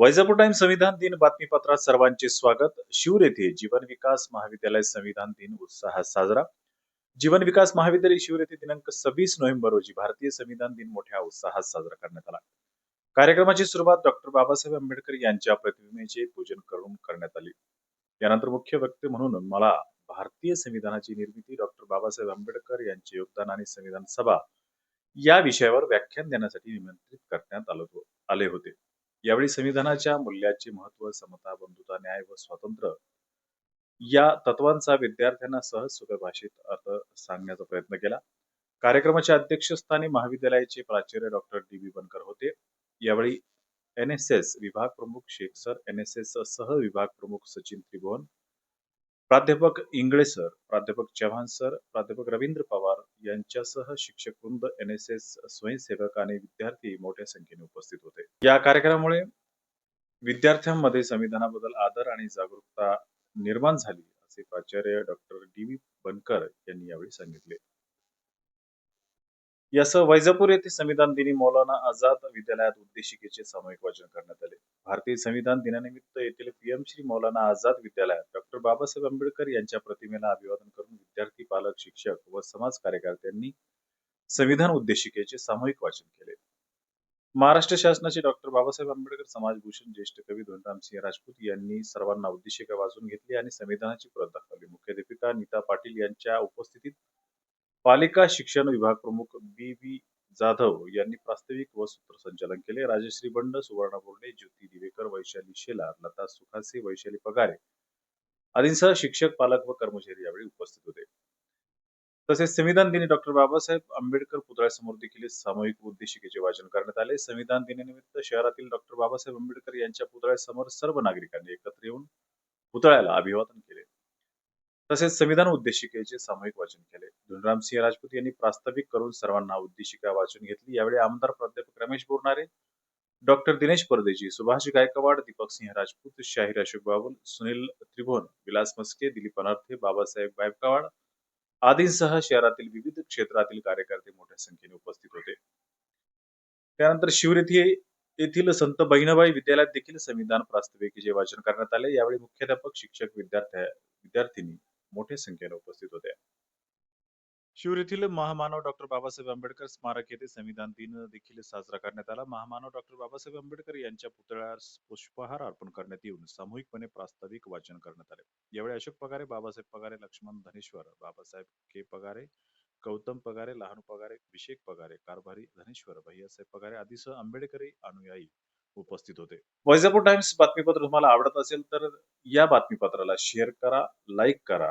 Vaijapur time संविधान दिन बातमीपत्रात सर्वांचे स्वागत. शिवर येथे जीवन विकास महाविद्यालय संविधान दिन उत्साहात साजरा. जीवन विकास महाविद्यालय शिवर येथे दिनांक सव्वीस नोव्हेंबर रोजी भारतीय संविधान दिन मोठ्या उत्साहात साजरा करण्यात आला. कार्यक्रमाची सुरुवात डॉक्टर बाबासाहेब आंबेडकर यांच्या प्रतिमेचे पूजन करून करण्यात आली. यानंतर मुख्य व्यक्ती म्हणून मला भारतीय संविधानाची निर्मिती डॉक्टर बाबासाहेब आंबेडकर यांचे योगदान आणि संविधान सभा या विषयावर व्याख्यान देण्यासाठी निमंत्रित करण्यात आले होते. यावेळी संविधानाच्या मूल्याचे महत्त्व समता बंधुता न्याय व स्वातंत्र्य या तत्वांचा विद्यार्थ्यांना सहज सोप्या भाषेत अर्थ सांगण्याचा प्रयत्न केला. कार्यक्रमाच्या अध्यक्षस्थानी महाविद्यालयाचे प्राचार्य डॉक्टर डी बी बनकर होते. यावेळी एन एस एस विभाग प्रमुख Shaikh sir N S S सह विभाग प्रमुख सचिन त्रिभुवन प्राध्यापक इंगळे सर प्राध्यापक चव्हाण सर प्राध्यापक रवींद्र पवार यांच्यासह शिक्षक वृंद एन एस एस स्वयंसेवक आणि विद्यार्थी मोठ्या संख्येने उपस्थित होते. या कार्यक्रमामुळे विद्यार्थ्यांमध्ये संविधानाबद्दल आदर आणि जागरूकता निर्माण झाली असे प्राचार्य डॉक्टर डी व्ही बनकर यांनी यावेळी सांगितले. यासह वैजापूर येथे संविधान दिनी मौलाना आझाद विद्यालयात उद्देशिकेचे सामूहिक वाचन करण्यात आले. भारतीय संविधान दिनानिमित्त येथील पीएम श्री मौलाना आझाद विद्यालयात डॉक्टर बाबासाहेब आंबेडकर यांच्या प्रतिमेला अभिवादन करून विद्यार्थी पालक शिक्षक व समाज कार्यकर्त्यांनी संविधान उद्देशिकेचे सामूहिक वाचन केले. महाराष्ट्र शासनाचे डॉक्टर बाबासाहेब आंबेडकर समाजभूषण ज्येष्ठ कवी धोंडरामसिंह राजपूत यांनी सर्वांना उद्देशिका वाचून घेतली आणि संविधानाची प्रत दाखवली मुख्याध्यापिका नीता पाटील यांच्या उपस्थितीत पालिका शिक्षण विभाग प्रमुख बी बी जाधव यांनी प्रास्ताविक व सूत्रसंचालन केले. राजश्री बंड सुवर्णा बोर्डे ज्योती दिवेकर वैशाली शेलार लता सुखासे वैशाली पगारे आदींसह शिक्षक पालक व कर्मचारी यावेळी उपस्थित होते. तसेच संविधान दिनी डॉक्टर बाबासाहेब आंबेडकर पुतळ्यासमोर देखील सामूहिक उद्देशिकेचे वाचन करण्यात आले. संविधान दिनानिमित्त शहरातील डॉक्टर बाबासाहेब आंबेडकर यांच्या पुतळ्यासमोर सर्व नागरिकांनी एकत्र येऊन पुतळ्याला अभिवादन केले. तसेच संविधान उद्देशिकेचे सामूहिक वाचन केले. धुनरामसिंह राजपूत यांनी प्रास्ताविक करून सर्वांना उद्देशिका वाचून घेतली. यावेळी आमदार प्राध्यापक रमेश बोरणारे डॉक्टर दिनेश परदेशी सुभाष गायकवाड दीपक सिंह राजपूत शाहीर अशोक बाबुल सुनील त्रिभुवन विलास मस्के दिलीप अनर्थे बाबासाहेब गायकवाड आदींसह शहरातील विविध क्षेत्रातील कार्यकर्ते मोठ्या संख्येने उपस्थित होते. त्यानंतर शिवर येथे येथील संत बहिणाबाई विद्यालयात देखील संविधान प्रास्ताविकेचे वाचन करण्यात आले. यावेळी मुख्याध्यापक शिक्षक विद्यार्थी मोठ्या संख्येने उपस्थित होते. शिवर येथील महामानव डॉक्टर बाबासाहेब आंबेडकर स्मारक येथे संविधान दिन देखील साजरा करण्यात आला. महामानव डॉक्टर बाबासाहेब आंबेडकर यांच्या पुतळ्यास पुष्पहार अर्पण करण्यात येऊन सामूहिकपणे प्रास्ताविक वाचन करण्यात आले. यावेळी अशोक पगारे बाबासाहेब पगारे लक्ष्मण धनेश्वर बाबासाहेब के पगारे गौतम पगारे लहानू पगारे अभिषेक पगारे कारभारी धनेश्वर भैयासाहेब पगारे आदीसह आंबेडकरी अनुयायी उपस्थित होते. वैजापूर टाइम्स बातमीपत्र तुम्हाला आवडत असेल तर या बातमीपत्राला शेअर करा लाईक करा